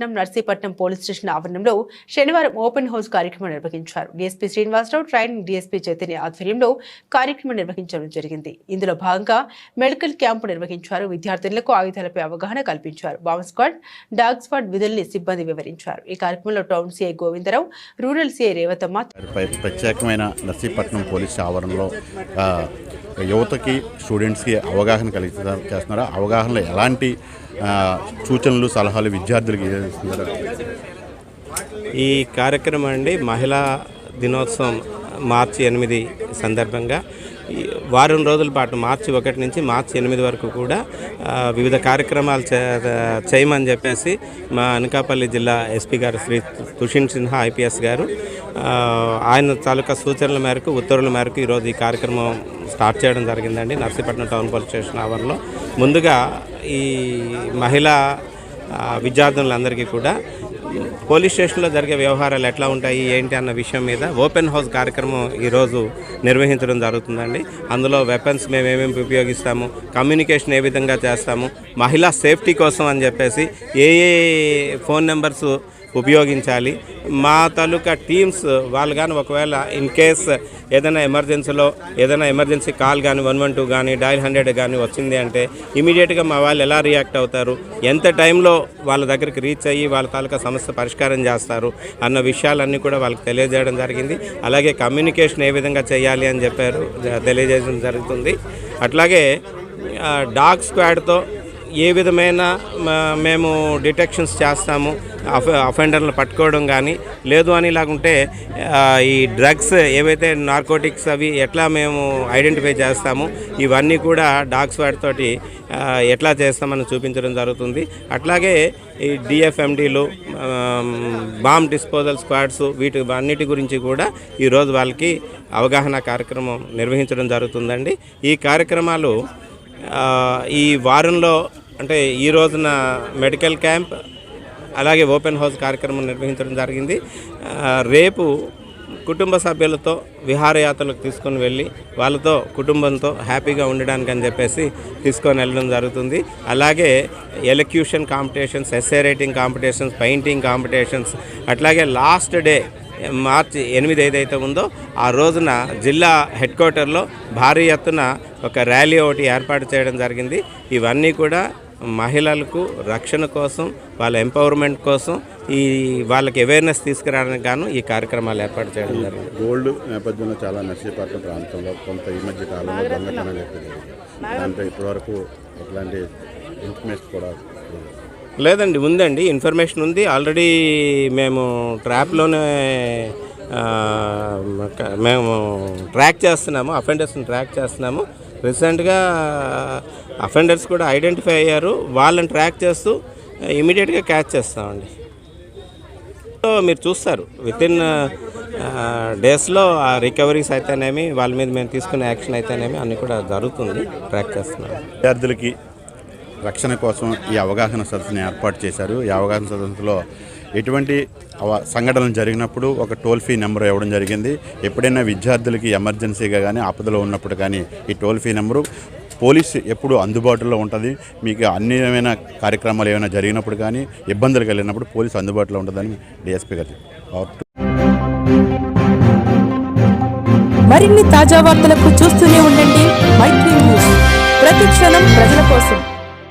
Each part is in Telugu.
పట్నం నర్సీపట్నం పోలీస్ స్టేషన్ ఆవరణంలో శనివారం ఓపెన్ హౌస్ కార్యక్రమం నిర్వహించారు. DSP Srinivasa Rao training DSP Chaitanya ఆధ్వర్యంలో కార్యక్రమం నిర్వహించడం జరిగింది. ఇందులో భాగంగా మెడికల్ క్యాంపు నిర్వహించారు. విద్యార్థులకు ఆయుధాలపై అవగాహన కల్పించారు. బాంబ్ స్క్వాడ్ డాగ్ స్క్వాడ్ విధుల్ని సిబ్బంది వివరించారు. ఈ కార్యక్రమంలో town CI Govinda Rao rural CI Revathamma ప్రత్యేకమైన నర్సీపట్నం పోలీస్ ఆవరణలో యువతకి స్టూడెంట్స్కి అవగాహన కలిగి చేస్తున్నారు. అవగాహనలో ఎలాంటి సూచనలు సలహాలు విద్యార్థులకి ఈ కార్యక్రమం అండి మహిళా దినోత్సవం మార్చి ఎనిమిది సందర్భంగా. వారం రోజుల పాటు మార్చి ఒకటి నుంచి మార్చి ఎనిమిది వరకు కూడా వివిధ కార్యక్రమాలు చే- చేయమని చెప్పేసి మా అనకాపల్లి జిల్లా ఎస్పీ గారు శ్రీ తుషిన్ సిన్హా ఐపీఎస్ గారు ఆయన తాలూకా సూచనల మేరకు ఉత్తర్వుల మేరకు ఈరోజు ఈ కార్యక్రమం స్టార్ట్ చేయడం జరిగిందండి నర్సీపట్నం టౌన్ పోలీస్ స్టేషన్ ఆవరణలో. ముందుగా ఈ మహిళా విద్యార్థులందరికీ కూడా. పోలీస్ స్టేషన్లో జరిగే వ్యవహారాలు ఎట్లా ఉంటాయి ఏంటి అన్న విషయం మీద ఓపెన్ హౌస్ కార్యక్రమం ఈరోజు నిర్వహించడం జరుగుతుందండి. అందులో వెపన్స్ మేము ఏమేమి ఉపయోగిస్తాము కమ్యూనికేషన్ ఏ విధంగా చేస్తాము మహిళా సేఫ్టీ కోసం అని చెప్పేసి ఏ ఏ ఫోన్ నెంబర్స్ ఉపయోగించాలి. మా తాలూకా టీమ్స్ వాళ్ళు కానీ ఒకవేళ ఇన్ కేస్ ఏదైనా ఎమర్జెన్సీలో ఏదైనా ఎమర్జెన్సీ కాల్ కానీ వన్ వన్ టూ కానీ డైల్ హండ్రెడ్ కానీ వచ్చింది అంటే ఇమీడియట్గా మా వాళ్ళు ఎలా రియాక్ట్ అవుతారు? ఎంత టైంలో వాళ్ళ దగ్గరికి రీచ్ అయ్యి వాళ్ళ తాలూకా సమస్య పరిష్కారం చేస్తారు? అన్న విషయాలన్నీ కూడా వాళ్ళకి తెలియజేయడం జరిగింది. అలాగే కమ్యూనికేషన్ ఏ విధంగా చేయాలి అని చెప్పారు తెలియజేయడం జరుగుతుంది. అట్లాగే డాగ్ స్క్వాడ్తో ఏ విధమైన మేము డిటెక్షన్స్ చేస్తాము అఫెండర్లను పట్టుకోవడం కానీ లేదు అని ఇలాగుంటే ఈ డ్రగ్స్ ఏవైతే నార్కోటిక్స్ అవి ఎట్లా మేము ఐడెంటిఫై చేస్తాము ఇవన్నీ కూడా డాగ్స్ వాటితోటి ఎట్లా చేస్తామని చూపించడం జరుగుతుంది. అట్లాగే ఈ డిఎఫ్ఎండీలు బాంబ్ డిస్పోజల్ స్క్వాడ్స్ వీటి అన్నిటి గురించి కూడా ఈరోజు వాళ్ళకి అవగాహన కార్యక్రమం నిర్వహించడం జరుగుతుందండి. ఈ కార్యక్రమాలు ఈ వారంలో అంటే ఈ రోజున మెడికల్ క్యాంప్ అలాగే ఓపెన్ హౌస్ కార్యక్రమం నిర్వహించడం జరిగింది. రేపు కుటుంబ సభ్యులతో విహారయాత్రలకు తీసుకొని వెళ్ళి వాళ్ళతో కుటుంబంతో హ్యాపీగా ఉండడానికి అని చెప్పేసి తీసుకొని వెళ్ళడం జరుగుతుంది. అలాగే elocution competitions essay writing competitions painting competitions అట్లాగే లాస్ట్ డే మార్చి ఎనిమిది ఏదైతే ఉందో ఆ రోజున జిల్లా హెడ్ క్వార్టర్లో భారీ ఎత్తున ఒక ర్యాలీ ఒకటి ఏర్పాటు చేయడం జరిగింది. ఇవన్నీ కూడా మహిళలకు రక్షణ కోసం వాళ్ళ ఎంపవర్మెంట్ కోసం ఈ వాళ్ళకి అవేర్నెస్ తీసుకురావడానికి గాను ఈ కార్యక్రమాలు ఏర్పాటు చేయడం జరిగింది గోల్డ్ నేపథ్యంలో చాలా నర్సీపట్నం ప్రాంతంలో కొంత ఈ మధ్య కాలంలో జరిగాయి. దాంట్లో ఇప్పటివరకు ఎట్లాంటి ఇన్ఫర్మేషన్ కూడా లేదు. లేదండి ఉందండి ఇన్ఫర్మేషన్ ఉంది ఆల్రెడీ మేము ట్రాప్లోనే మేము ట్రాక్ చేస్తున్నాము అఫెండర్స్ని ట్రాక్ చేస్తున్నాము రీసెంట్గా అఫెండర్స్ కూడా ఐడెంటిఫై అయ్యారు. వాళ్ళని ట్రాక్ చేస్తూ ఇమీడియట్గా క్యాచ్ చేస్తామండి. సో మీరు చూస్తారు వితిన్ డేస్లో ఆ రికవరీస్ అయితేనేమి వాళ్ళ మీద మేము తీసుకునే యాక్షన్ అయితేనేమి అన్నీ కూడా జరుగుతుంది ట్రాక్ చేస్తున్నాం. విద్యార్థులకి రక్షణ కోసం ఈ అవగాహన సదస్సుని ఏర్పాటు చేశారు. ఈ అవగాహన సదస్సులో ఎటువంటి సంఘటనలు జరిగినప్పుడు ఒక టోల్ ఫ్రీ నెంబర్ ఇవ్వడం జరిగింది. ఎప్పుడైనా విద్యార్థులకి ఎమర్జెన్సీగా కానీ ఆపదలో ఉన్నప్పుడు కానీ ఈ టోల్ ఫ్రీ నెంబరు పోలీస్ ఎప్పుడు అందుబాటులో ఉంటుంది. మీకు అన్ని ఏమైనా కార్యక్రమాలు ఏమైనా జరిగినప్పుడు కానీ ఇబ్బందులు కలిగినప్పుడు పోలీస్ అందుబాటులో ఉంటుందని డిఎస్పీ గారు మరిన్ని తాజా వార్తలకు చూస్తూనే ఉండండి. మైత్రి న్యూస్. ప్రతి క్షణం ప్రజల కోసం.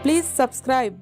Please subscribe.